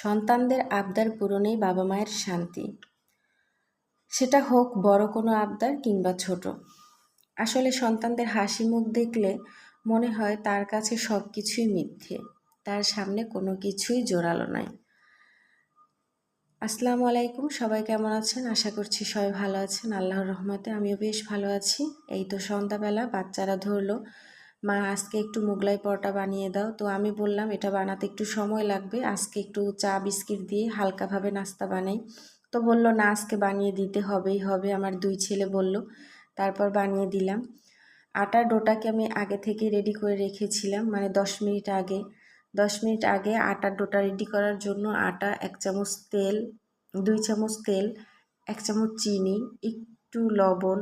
সন্তানদের আবদার পূরণেই বাবা মায়ের শান্তি। সেটা হোক বড় কোনো আবদার কিংবা ছোট। আসলে সন্তানদের হাসি মুখ দেখলে মনে হয় তার কাছে সব কিছুই মিথ্যে, তার সামনে কোনো কিছুই জোরালো নাই আসসালামু আলাইকুম, সবাই কেমন আছেন? আশা করছি সবাই ভালো আছেন। আল্লাহর রহমতে আমিও বেশ ভালো আছি। এই তো সন্ধ্যাবেলা, বাচ্চারা ধরলো। মা, আজকে একটু মোগলাই পরোটা বানিয়ে দাও। তো আমি বললাম, এটা বানাতে একটু সময় লাগবে। আজকে একটু চা, বিস্কিট দিয়ে হালকাভাবে নাস্তা বানাই। তো বলল, না, আজকে বানিয়ে দিতে হবেই, হবে। আমার দুই ছেলে বলল। তারপর বানিয়ে দিলাম। আটার ডোটাকে আমি আগে থেকে রেডি করে রেখেছিলাম মানে দশ মিনিট আগে। দশ মিনিট আগে আটার ডোটা রেডি করার জন্য আটা, এক চামচ তেল, দুই চামচ তেল, এক চামচ চিনি, একটু লবণ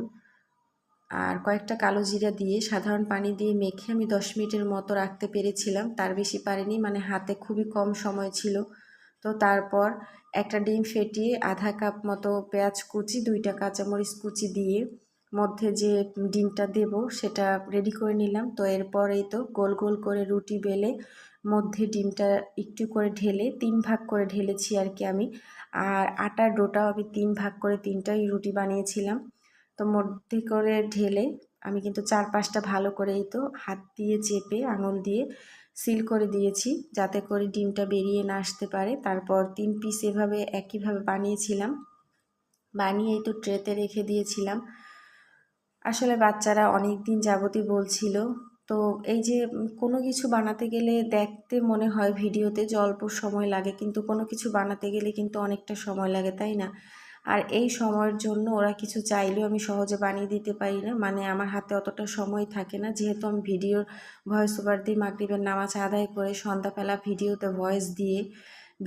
আর কয়েকটা কালো জিরা দিয়ে সাধারণ পানি দিয়ে মেখে আমি দশ মিনিটের মতো রাখতে পেরেছিলাম। তার বেশি পারিনি মানে হাতে খুবই কম সময় ছিল। তো তারপর একটা ডিম ফেটিয়ে আধা কাপ মতো পেঁয়াজ কুচি, দুইটা কাঁচামরিচ কুচি দিয়ে মধ্যে যে ডিমটা দেব সেটা রেডি করে নিলাম। তো এরপরেই তো গোল গোল করে রুটি বেলে মধ্যে ডিমটা একটু করে ঢেলে তিন ভাগ করে ঢেলেছি আর কি আমি। আর আটার ডোটাও আমি তিন ভাগ করে তিনটাই রুটি বানিয়েছিলাম। তো মধ্যে করে ঢেলে আমি কিন্তু চার পাঁচটা ভালো করেই তো হাত দিয়ে চেপে আঙুল দিয়ে সিল করে দিয়েছি যাতে করে ডিমটা বেরিয়ে না আসতে পারে। তারপর তিন পিস এভাবে একইভাবে বানিয়েছিলাম। বানিয়ে তো ট্রেতে রেখে দিয়েছিলাম। আসলে বাচ্চারা অনেক দিন যাবতই বলছিল, তো এই যে কোনো কিছু বানাতে গেলে দেখতে মনে হয় ভিডিওতে যে অল্প সময় লাগে, কিন্তু কোনো কিছু বানাতে গেলে কিন্তু অনেকটা সময় লাগে, তাই না? আর এই সময়ের জন্য ওরা কিছু চাইলেও আমি সহজে বানিয়ে দিতে পারি না। মানে আমার হাতে অতটা সময় থাকে না। যেহেতু আমি ভিডিওর ভয়েস ওভার দিয়ে মাগরীবের নামাজ আদায় করে সন্ধ্যাবেলা ভিডিওতে ভয়েস দিয়ে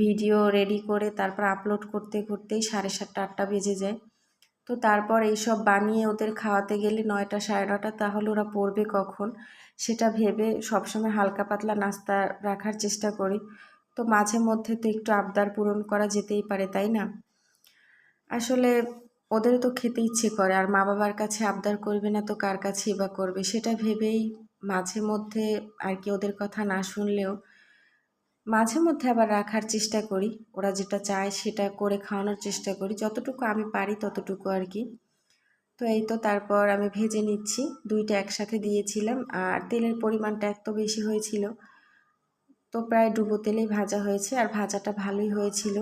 ভিডিও রেডি করে তারপর আপলোড করতে করতেই সাড়ে সাতটা, আটটা বেজে যায়। তো তারপর এইসব বানিয়ে ওদের খাওয়াতে গেলে নয়টা, সাড়ে নটা তাহলে ওরা পড়বে কখন? সেটা ভেবে সবসময় হালকা পাতলা নাস্তা রাখার চেষ্টা করি। তো মাঝে মধ্যে তো একটু আবদার পূরণ করা যেতেই পারে, তাই না? আসলে ওদের তো খেতে ইচ্ছে করে, আর মা বাবার কাছে আবদার করবে না তো কার কাছেই বা করবে? সেটা ভেবেই মাঝে মধ্যে আর কি ওদের কথা না শুনলেও মাঝে মধ্যে আবার রাখার চেষ্টা করি। ওরা যেটা চায় সেটা করে খাওয়ানোর চেষ্টা করি। যতটুকু আমি পারি ততটুকু আর কি। তো এই তো তারপর আমি ভেজে নিচ্ছি। দুইটা একসাথে দিয়েছিলাম, আর তেলের পরিমাণটা এত বেশি হয়েছিল, তো প্রায় ডুবো তেলেই ভাজা হয়েছে। আর ভাজাটা ভালোই হয়েছিল।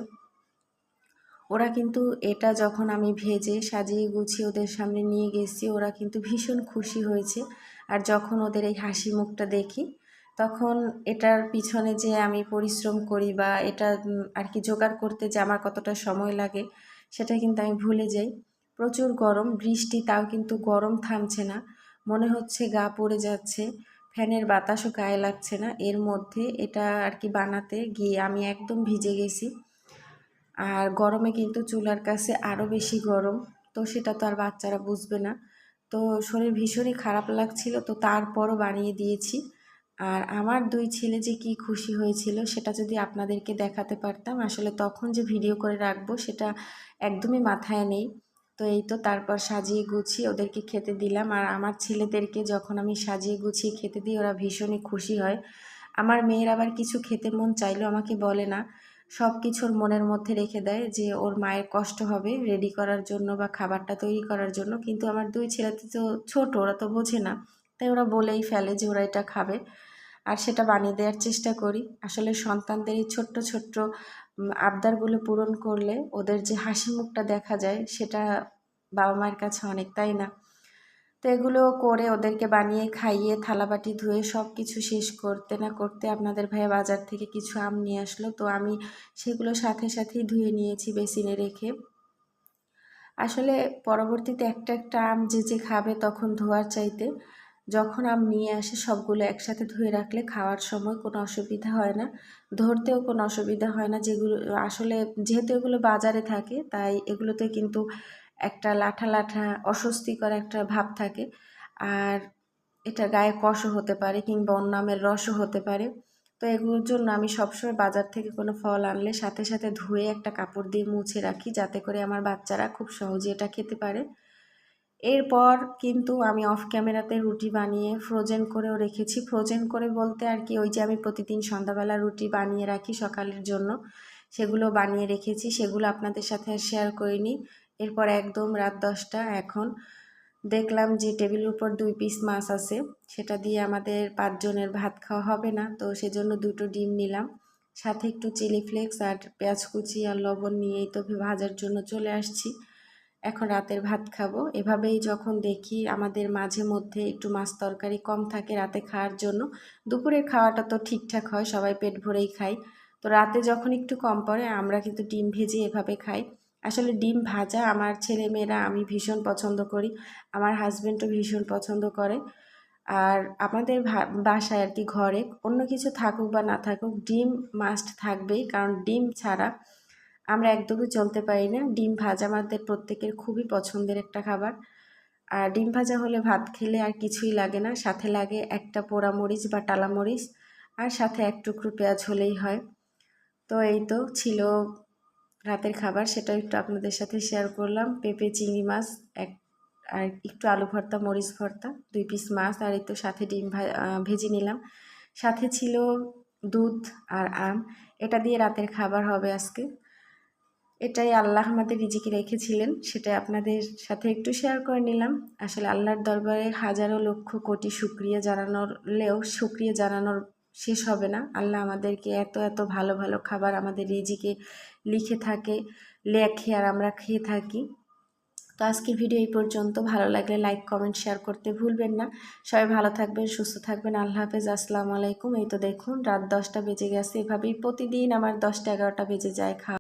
ওরা কিন্তু এটা যখন আমি ভেজে সাজিয়ে গুছিয়ে ওদের সামনে নিয়ে গেছি, ওরা কিন্তু ভীষণ খুশি হয়েছে। আর যখন ওদের এই হাসি মুখটা দেখি, তখন এটার পিছনে যে আমি পরিশ্রম করি বা এটা আর কি জোগাড় করতে যে আমার কতটা সময় লাগে সেটা কিন্তু আমি ভুলে যাই। প্রচুর গরম, বৃষ্টি তাও কিন্তু গরম থামছে না। মনে হচ্ছে গা পড়ে যাচ্ছে, ফ্যানের বাতাসও গায়ে লাগছে না। এর মধ্যে এটা আর কি বানাতে গিয়ে আমি একদম ভিজে গেছি। আর গরমে কিন্তু চুলার কাছে আরও বেশি গরম। তো সেটা তো আর বাচ্চারা বুঝবে না। তো শরীর ভীষণই খারাপ লাগছিল, তো তারপরও বানিয়ে দিয়েছি। আর আমার দুই ছেলে যে কি খুশি হয়েছিল সেটা যদি আপনাদেরকে দেখাতে পারতাম, আসলে তখন যে ভিডিও করে রাখব সেটা একদমই মাথায় নেই। তো এই তো তারপর সাজিয়ে গুছিয়ে ওদেরকে খেতে দিলাম। আর আমার ছেলেদেরকে যখন আমি সাজিয়ে গুছিয়ে খেতে দিই, ওরা ভীষণই খুশি হয়। আমার মেয়ের আবার কিছু খেতে মন চাইলেও আমাকে বলে না। সব কিছুর মনের মধ্যে রেখে দেয় যে ওর মায়ের কষ্ট হবে রেডি করার জন্য বা খাবারটা তৈরি করার জন্য। কিন্তু আমার দুই ছেলে তো ছোট, ওরা তো বোঝে না। তাই ওরা বলেই ফেলে যে ওরা এটা খাবে। আর সেটা বানিয়ে দেওয়ার চেষ্টা করি। আসলে সন্তানদের এই ছোট্ট ছোট্ট আবদারগুলো পূরণ করলে ওদের যে হাসি মুখটা দেখা যায়, সেটা বাবা মায়ের কাছে অনেক, তাই না? তো এগুলো করে ওদেরকে বানিয়ে খাইয়ে থালাবাটি ধুয়ে সব কিছু শেষ করতে না করতে আপনাদের ভাইয়া বাজার থেকে কিছু আম নিয়ে আসলো। তো আমি সেগুলো সাথে সাথেই ধুয়ে নিয়েছি বেসিনে রেখে। আসলে পরবর্তীতে একটা একটা আম যে যে খাবে তখন ধোয়ার চাইতে যখন আম নিয়ে আসে সবগুলো একসাথে ধুয়ে রাখলে খাওয়ার সময় কোনো অসুবিধা হয় না। ধরতেও কোনো অসুবিধা হয় না। যেগুলো আসলে যেহেতু এগুলো বাজারে থাকে, তাই এগুলোতে কিন্তু একটা লাঠা লাঠা অস্বস্তিকর একটা ভাব থাকে। আর এটা গায়ে কষও হতে পারে কিংবা অন্য আমের রসও হতে পারে। তো এগুলোর জন্য আমি সবসময় বাজার থেকে কোনো ফল আনলে সাথে সাথে ধুয়ে একটা কাপড় দিয়ে মুছে রাখি যাতে করে আমার বাচ্চারা খুব সহজে এটা খেতে পারে। এরপর কিন্তু আমি অফ ক্যামেরাতে রুটি বানিয়ে ফ্রোজেন করেও রেখেছি। ফ্রোজেন করে বলতে আর কি ওই যে আমি প্রতিদিন সন্ধ্যাবেলা রুটি বানিয়ে রাখি সকালের জন্য। সেগুলো বানিয়ে রেখেছি। সেগুলো আপনাদের সাথে শেয়ার করিনি। এরপর একদম রাত দশটা, এখন দেখলাম যে টেবিলের উপর দুই পিস মাছ আছে। সেটা দিয়ে আমাদের পাঁচজনের ভাত খাওয়া হবে না, তো সেজন্য দুটো ডিম নিলাম। সাথে একটু চিলি ফ্লেক্স আর পেঁয়াজ কুচি আর লবণ নিয়েই তো ভাজার জন্য চলে আসছি। এখন রাতের ভাত খাব। এভাবেই যখন দেখি আমাদের মাঝে মধ্যে একটু মাছ তরকারি কম থাকে রাতে খাওয়ার জন্য দুপুরের খাওয়াটা তো ঠিকঠাক হয়, সবাই পেট ভরেই খাই তো রাতে যখন একটু কম পড়ে, আমরা কিন্তু ডিম ভেজে এভাবে খাই। আসলে ডিম ভাজা আমার ছেলে মেয়েরা আমি ভীষণ পছন্দ করি। আমার হাজব্যান্ডও ভীষণ পছন্দ করে। আর আমাদের বাসায় আর কি ঘরে অন্য কিছু থাকুক বা না থাকুক ডিম মাস্ট থাকবেই, কারণ ডিম ছাড়া আমরা একদমই চলতে পারি না। ডিম ভাজা আমাদের প্রত্যেকের খুবই পছন্দের একটা খাবার। আর ডিম ভাজা হলে ভাত খেলে আর কিছুই লাগে না। সাথে লাগে একটা পোড়া মরিচ বা টালা মরিচ আর সাথে এক টুকরো পেঁয়াজ হলেই হয়। তো এই তো ছিল রাতের খাবার সেটা একটু আপনাদের সাথে শেয়ার করলাম। পেঁপে, চিংড়ি মাছ, এক, আর একটু আলু ভর্তা, মরিচ ভর্তা, দুই পিস মাছ, আর একটু সাথে ডিম ভেজে নিলাম। সাথে ছিল দুধ আর আম। এটা দিয়ে রাতের খাবার হবে আজকে। এটাই আল্লাহ আমাদের রিজিকে রেখেছিলেন সেটা আপনাদের সাথে একটু শেয়ার করে নিলাম। আসলে আল্লাহর দরবারে হাজারো লক্ষ কোটি শুক্রিয়া জানানোরলেও শুক্রিয়া জানানোর শেষ হবে না। আল্লাহ আমাদেরকে এত এত ভালো ভালো খাবার আমাদের রেজিকে লিখে থাকে, লেখে আর আমরা খেয়ে থাকি। তো আজকের ভিডিও এই পর্যন্ত। ভালো লাগলে লাইক, কমেন্ট, শেয়ার করতে ভুলবেন না। সবাই ভালো থাকবেন, সুস্থ থাকবেন। আল্লাহ হাফেজ। আসসালামু আলাইকুম। এই তো দেখুন, রাত দশটা বেজে গেছে। এভাবেই প্রতিদিন আমার দশটা, এগারোটা বেজে যায় খাওয়া।